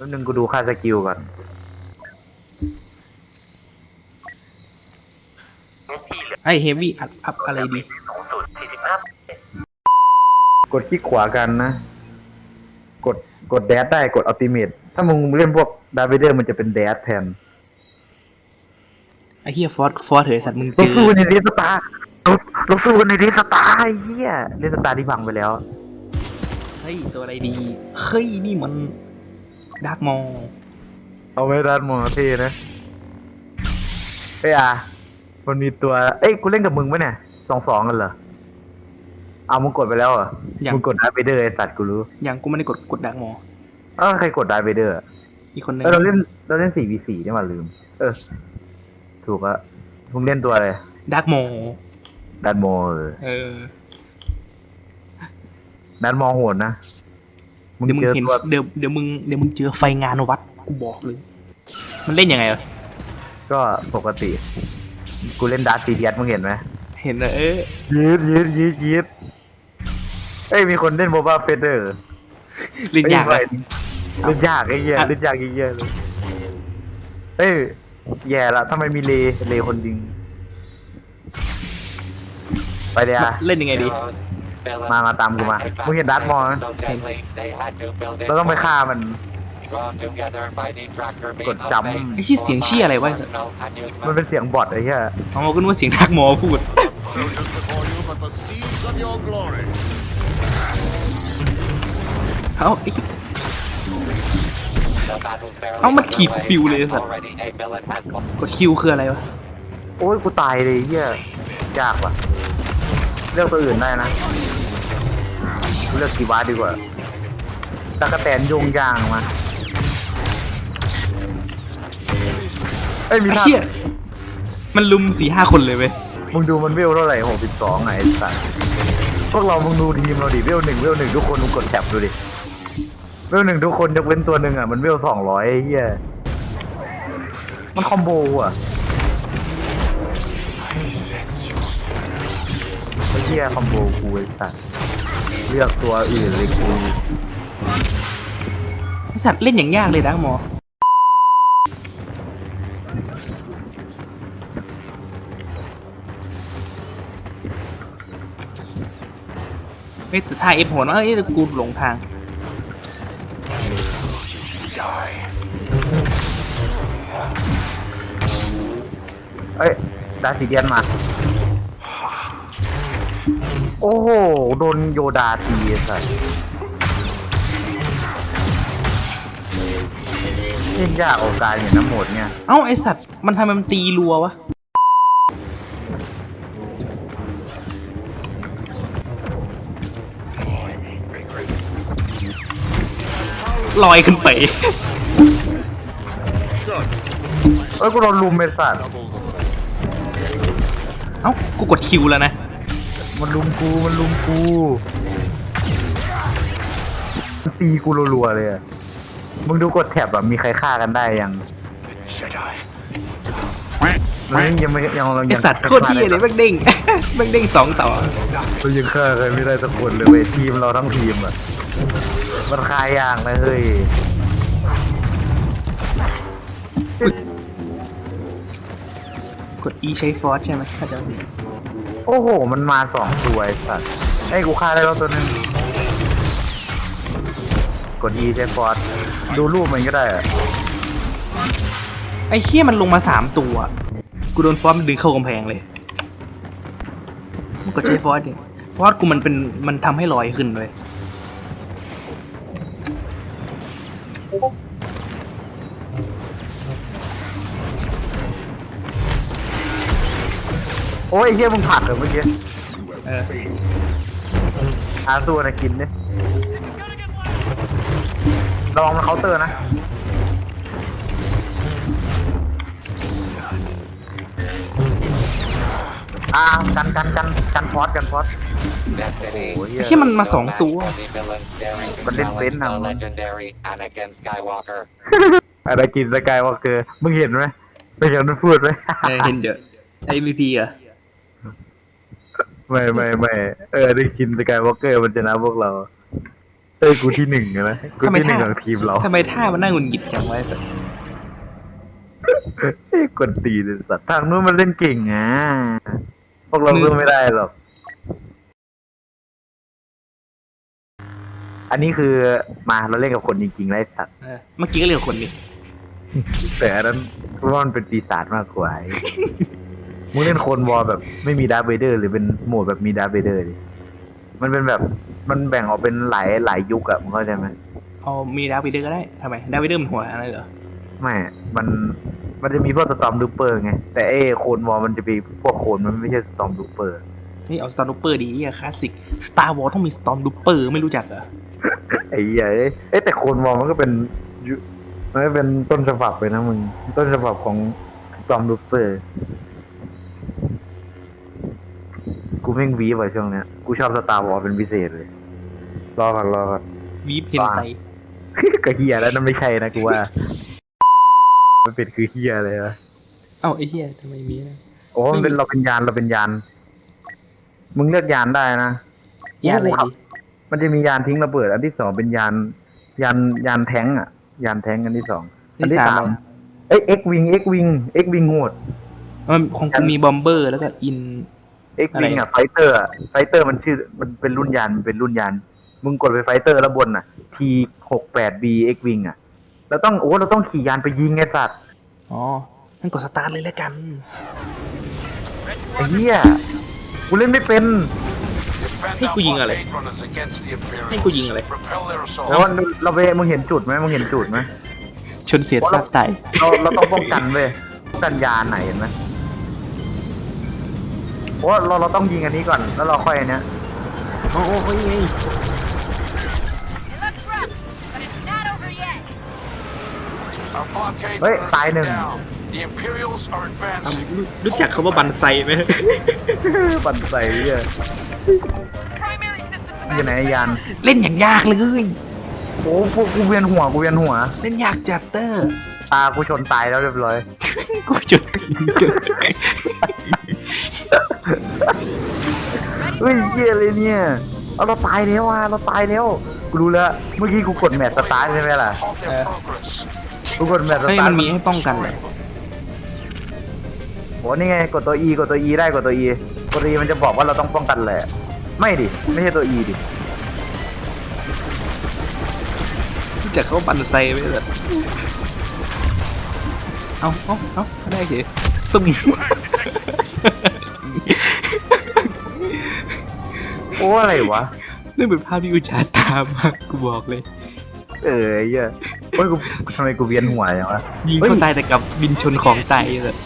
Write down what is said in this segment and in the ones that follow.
แล้วนึงกูดูค่าสกิลก่อนไอเฮฟวี่อัพอัพอะไรดี กดคลิกขวากันนะ กดกดแดดได้กดอัลติเมทถ้ามึงเล่นพวกดาร์เวเดอร์มันจะเป็นแดดแทนไอเฮียฟอสฟอสเถอะสัตว์มึงเราเจอสู้ในเดสตาร์เราเราสู้กันในเดสตาร์ไอ้เหี้ยเดสตาร์ที่พังไปแล้ว เฮ้ยตัวอะไรดี เฮ้ยนี่มัน ดาร์กมอเอาไว้ด้านมอเท่นะเอ้ยอะมันมีตัว เอ้ยกูเล่นกับมึงปะเนี่ยสองสองกันเหรอเอามึงกดไปแล้วเหรอมึงกดดาร์เวเดอร์ไอ้สัตว์กูรู้อย่างกูไม่ได้กดกดดาร์กมอเออใครกดดาร์เวเดอร์อีกคนนึงเออเราเล่นเราเล่นสี่วีสี่นี่หว่าลืม เออ ถูกอะมึงเล่นตัวอะไรดาร์กมอดันมอเออเออดันมอโหดนะมึง เดี๋ยวมึงเจอเห็นตัวเดี๋ยวเดี๋ยวมึงเดี๋ยวมึงเจอไฟงานวัดกูบอกเลย มันเล่นยังไงวะก็ปกติ กูเล่นดาร์ซีเดียสมึงเห็นไหมเห็นเลยเออยืดยืดยืดยืดเอ้ยมีคนเล่นโมบ้าเฟเดอร์เล่นยากเลเลยเล่นยากไอ้เหี้ยอะเล่นยากไอ้เหี้ยเลยเอ้ยแย่ละทำไมมีเลเลคนยิงไปเดี๋ยวเล่นยังไงดี มามาตามกูมามึงเห็นดาร์ธมอลไหมเราต้องไปฆ่ามัน กดจำไอ้ที่เสียงเชี่ยอะไรวะมันเป็นเสียงบอทไอ้เหี้ยเอาก็นึกว่าเสียงดาร์กมอพูด So just before you, but the seeds of your glory. เอ้าไอ้เอ้ามันถีบกูปิวเลยสัตว์กดคิวคืออะไรวะ โอ้ยกูตายเลยไอ้เหี้ยยากว่ะเลือกตัวอื่นได้นะกู เลือกกีวาดีกว่าตะกะแตนโยงยางมาเอ้ยมีไอ้ท่าเหี้ยมันลุมสี่ห้าคนเลยเว้ย มึงดูมันเวลเท่าไหร่หกสิบสองไงไอ้สัสพวกเรามึงดูทีมเราดิเวลหนึ่งเวลหนึ่งทุกคนมึงกดแท็บดูดิเวลหนึ่งทุกคนยกเว้นตัวหนึ่งอะมันเวลสองร้อยไอ้เหี้ยมันคอมโบอะไอ้เหี้ยคอมโบกูไอ้สัส เลือกตัวอื่นเลยกูไอสัตว์เล่นอย่างยากเลยดาร์กมอ เฮ้ยแต่ท่าเอฟโหนวะเอ้ยกูหลงทาง เอ้ยดาร์ซิเดียนมา โอ้โห โดนโยดาตีไอ้สัสเล่นยากโอกาสอย่างน้ำหมดเนี่ย เอ้าไอสัตว์มันทำไมมันตีรัววะ ลอยขึ้นไป Good. เอ้ยกูโดนลุมไอ้สัตว์ Double the fate. เอ้า กูกดคิวแล้วนะ มันลุมกูมันลุมกูมันตีกูรัวๆเลยอะมึงดูกดแท็บแบบมีใครฆ่ากันได้ยัง Jedi. มันยังไม่ยังเราไอยังสัตว์โคตรเที่ยเลยแม่งเด้ง แม่งเด้งสองต่อมันยังฆ่าใครไม่ได้สักคนเลยเว้ยทีมเราทั้งทีมอะมันคายยางนะเฮ้ย กด E ใช้ฟอสใช่ไหมถ้าจะผิดโอ้โห มันมาสองตัวไอ้สัตว์ไอ้ยกูฆ่าได้แล้วตัวหนึงกด E ใช้ฟอร์ดดูรูปมันก็ได้อะไอ้เคี้ยมันลงมาสามตัวกูโดนฟอสมันดึงเข้ากำแพงเลยมันก็ใช้ฟอสดิฟอสกูมันเป็นมันทำให้ลอยขึ้นเลย โอ้ยไอ้เฮียมึงผัดเหรอเมื่อกี้เอออาสู้นะกินเนี่ยระวังมันเคาน์เตอร์นะ อ่ากันกันกันกันพอดกันพอดโอ้โหเหี้ไอ้ยเคี้ยมันมาสองตัว มันเล่นเบนซ์นำ legendary Anakin Skywalker อะไรกินสกายวอล์กเกอร์มึงเห็นไหมไม่เห็นมันพูดไหม เออเห็นเดี๋ยวไอ้ MVP อะ ไม่ไม่ไม่เออได้กินสกายวอล์กเกอร์มันชนะพวกเราเอ้ยกูที่หนึ่งอะนะกูทำไมที่หนึ่งท่าของทีมเราทำไมท่ามันน่าหงุดหงิดจังวะไอ้สัสเอ้ยกดตีเลยสัตว์ทางนู้นมันเล่นเก่งอะพวกเราสู้ไม่ได้หรอก อันนี้คือมาเราเล่นกับคนจริงๆไล่สัตว์เออเมื่อกี้ก็เรียกคนนี้แต่อันนั้นเพราะว่ามันเป็นปีศาจมากกว่าไอ้ มึงเล่นโคนวอลแบบไม่มีดาร์ธเวเดอร์ หรือเป็นโหมดแบบมีดาร์ธเวเดอร์ดิมันเป็นแบบมันแบ่งออกเป็นหลายหลายยุคอะมึงเข้าใจไหมเอามีดาวิเดอร์ก็ได้ทำไมดาวิเดอร์มันหัวอะไรเหรอไม่มันมันจะมีพวกสตอมดูเปอร์ไงแต่ไอ้โคนวอลมันจะมีพวกโคนมันไม่ใช่สตอมดูเปอร์ นี่เอาสตอร์ลูเปอร์ดีอะคลาสสิกสตาร์วอลต้องมีสตอร์ลูเปอร์ไม่รู้จักเหรอไอ้เหี้ยเอ้ยเอ้ยแต่โคนวอลมันก็เป็นยุมันก็เป็นต้นฉบับเลยนะมึงต้นฉบับของสตอมดูเปอร์ กูแม่งวีไปช่วงเนี้ย กูชอบสตาร์วอลเป็นพิเศษเลย รอก่อนรอก่อน วีเพนไต ก็เฮียแล้วนั่นไม่ใช่นะกูว่า มันเป็นคือเฮียเลยวะเอ้าไอ้เหี้ยทำไมมีนะ โอ้มันเป็นเราเป็นยานเราเป็นยาน มึงเลือกยานได้นะ ยาอะไรดีมันจะมียานทิ้งระเบิด อันที่สองเป็นยาน ยานยานแท้งอะ ยานแท้งอันที่สองอันที่ที่สาสามมเอ้ยเอ็กวิงเอ็กวิงเอ็กวิงโหดมันของกูมีบอมเบอร์แล้วก็อิน เอ็กวิงอะไรอะไฟเตอร์ไฟเตอร์มันชื่อมันเป็นรุ่นยานมันเป็นรุ่นยาน มึงกดไปไฟเตอร์แล้วบนอะ T หกแปด B เอ็กวิงอะเราต้องโอ้เราต้องขี่ยานไปยิงไงสัตว์อ๋องั้นกดสตาร์ทเลยแล้วกันไอ้เหี้ยกูเล่นไม่เป็น Defend Hey, our กูยิงอะไร blockade runners against the Imperials. ให้กูยิงอะไร Repel their assault. แล้วเราเราไปมึงเห็นจุดไหมมึงเห็นจุดไหมชนเสียดสัตว์ตายเราเราต้องป้องกันเว้ยป้องกันยานไหนเห็นไหม เพราะว่าเราเราต้องยิงอันนี้ก่อน แล้วเราค่อยอันเนี้ยโอ้โหเฮ้ยเฮ้ย It looks rough, but it's not over yet. Our blockade Wait, runners tài are nừng. down. The Imperials are อะ advancing. รู้รู้จักคำว่าบันไซไหม ปั่นใส่เหี้ย Primary systems อยู่ไหนยานเล่นอย่างยากเลย โอ้พวกกูเวียนหัวกูเวียนหัว เล่นยากจัดเตอร์ ตากูชนตายแล้วเรียบร้อย กูจุด เฮ้ยเหี้ยเลยเนี่ย เอาเราตายแล้วอะเราตายแล้ว กูรู้แล้ว เมื่อกี้กูกดแมตช์สตาร์ทใช่ไหมล่ะ Halt their progress. กูกดแมตช์สเฮ้ยตาร์มัทนมีให้ป้องกันเลยโหนี่ไงกดตัว E กดตัว E ได้กดตัว E กดตัว E มันจะบอกว่าเราต้องป้องกันแหละ ไม่ดิ ไม่ใช่ตัว E ดิ รู้จักคำว่าบันไซไหมแบบเอาเอาเอาเขาได้เฉยตุ้ม โอ้อะไรวะ นี่เป็นภาพที่อุจจาตามมากกูบอกเลย เออไอ้เหี้ยเฮ้ยกูทำไมกูเวียนหัวอย่างวะ ยิงเฮ้ยเขาตายแต่กับบินชนของตายเลย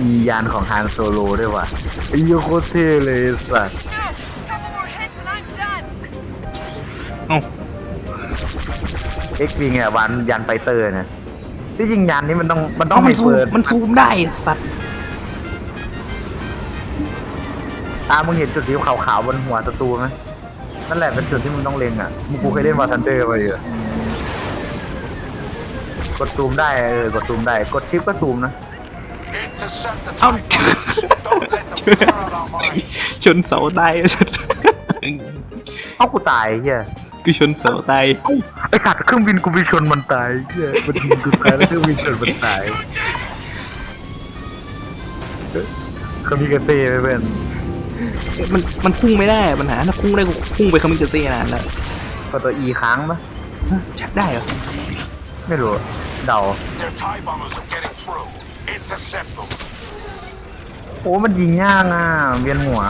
มียานของฮานโซโลด้วยว่ะไอ้เหี้ยโคตรเท่เลยสัส No! Couple more hits and I'm done! เอ้าเอ็กวิงอะวันยานไฟเตอร์นะที่จริงยานนี้มันต้องมันต้อเอางมัให้นซูมเปิดมันซูมได้สัตว์ อ่ามึงเห็นจุดสีขาวๆบนหัวศัตรูไหมนั่นแหละเป็นจุดที่มึงต้องเล็งอะ มึงกูเคยเล่นวาทันเดอร์มาอยู่กดซูมได้เออกดซูมได้ กดชิปก็ซูมนะ Intercept the เอ้า Titans. Don't let them cloud our minds. ชนเสาตายสัตว์เอ้ากูตายเฮียกูชนเสาตายไอ้สัตว์เครื่องบินกูไปชนมันตายเฮียมันยิงกูตายแล้วเครื่องบินชนมันตายเครื่องบินกระเต้ไปเพื่อน มันมันพุ่งไม่ได้ปัญหาถ้าพุ่งได้กูพุ่งไปคามิกาเซ่นานแล้วกดตัว E ค้างปะฮะชักได้เหรอไม่รู้เดา Their TIE bombers are getting through. Intercept them. โอ้มันยิงยากอะเวียนหัว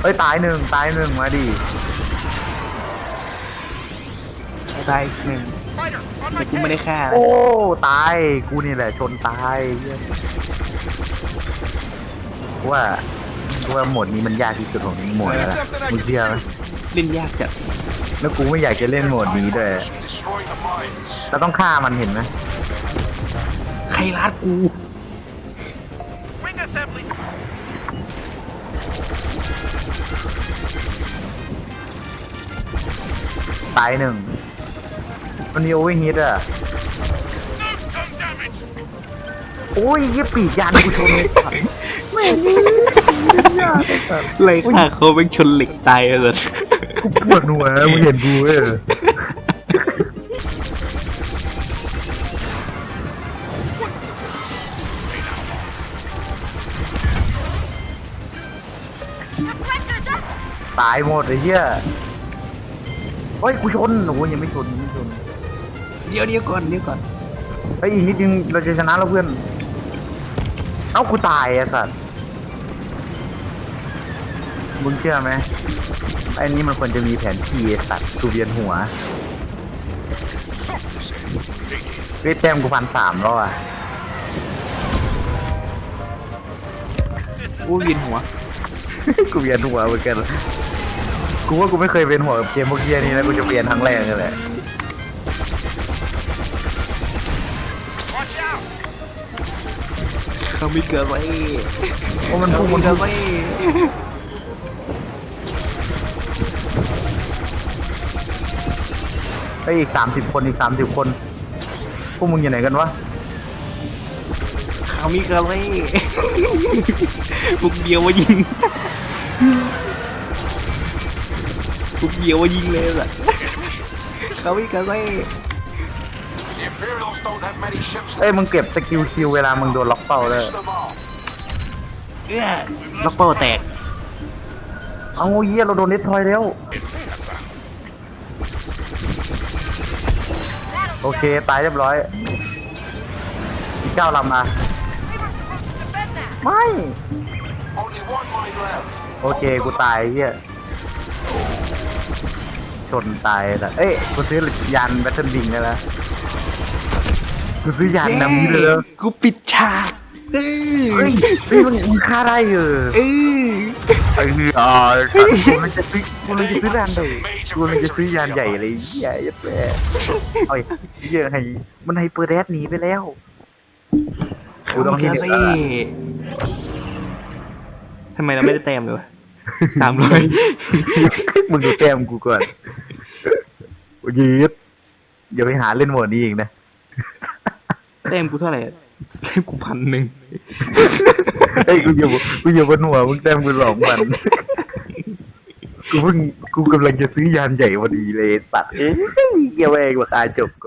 เฮ้ย ตายหนึ่งตายหนึ่งมาดิตายอีกหนึ่ง แต่กูไม่ได้ฆ่านะโอ้ ตาย กูนี่แหละชนตายเหี้ยกูว่ากูว่าโหมดนี้มันยากที่สุดของโหมดแล้วล่ะมึงเชื่อไหมเล่นยากจัดแล้วกูไม่อยากจะเล่นโหมดนี้ด้วย Destroy the mines. เราต้องฆ่ามันเห็นไหมใครรัดกู Wing assembly. ตายหนึ่ง มันมีโอเวอร์ฮิตอะโอ้ยยี่ปีกยานกูชนเลยสัตว์ไม่งไรค่ะเขาเป็นชนเหล็กตายเลยกูปวดหัวมึงเห็นกูเออตายหมดไอ้เหี้ยเฮ้ยกูชนโอ้ยยังไม่ชนยังไม่ชน เดี๋ยวเดี๋ยวก่อนเดี๋ยวก่อนเฮ้ยอีกนิดนึงเราจะชนะแล้วเพื่อน เอ้ากูตายไอ้สัตว์มึงเชื่อไหมไอ้นี้มันควรจะมีแผนที่ไอ้สัตว์กูเวียนหัวเฮ้ยแต้มกูพันสามแล้วอะอู้ยินหัว กูเวียนหัวเหมือนกัน กูว่ากูไม่เคยเวียนหัวกับเกมพวกเกียนี้นะกูจะเวียนครั้งแรกเลยแหละ เขาไม่เกิดไว้เพราะมันเขาพุ่งไม่มันเกิพุ่งดไว้เฮ้ยอีกสามสิบคนอีกสามสิบคน พวกมึงอยู่ไหนกันวะเขาไม่เกิดไว้ปุกเดียวว่ายิงปุกเดียวว่ายิงเลยล่ะเขาไม่เกิดไว้ เอ้ยมึงเก็บสกิลคิวเวลามึงโดนล็อกเป้าเลย Finish them all. เอื้อล็อกเป้าแตก เอาเยี่ยเราโดนเน็ตทอยแล้ว โอเค ตายเรียบร้อยอีกเก้าลำอะ We were supposed to defend that. ไม่ Only one mine left. โอเค กูตายเฮียชนตายแต่เอ้ย กูซื้อยานแบตเทิลบิงได้แล้ว กูซื้อยานนำนี้เลยเหรอกูปิดฉากเออเฮ้ยเฮ้ยมึงมึงฆ่าได้เหรอเออไอ้เหี้ยอ่ากูมันจะซื้อกูมันจะซื้อยานใหญ่กูมันจะซื้อยานใหญ่เลยเหี้ยยัดแม่เอ้ยเหี้ยให้มันให้เปิดแดดหนีไปแล้วเขาไม่เกิดไว้ทำไมเราไม่ได้แต้มเลยวะสามร้อยมึงดูแต้มกูก่อนยีดอย่าไปหาเล่นโหมดนี้อีกนะ แต้มกูเท่าไหร่อะแต้มกูพันหนึ่งไอ้ยกูอยู่กูอยู่บนหัวมึงแต้มกูสองพันกูเพิ่งกูกำลังจะซื้อยานใหญ่พอดีเลยตัดเอ้ยเกี่ยวเองราคาจบก่อน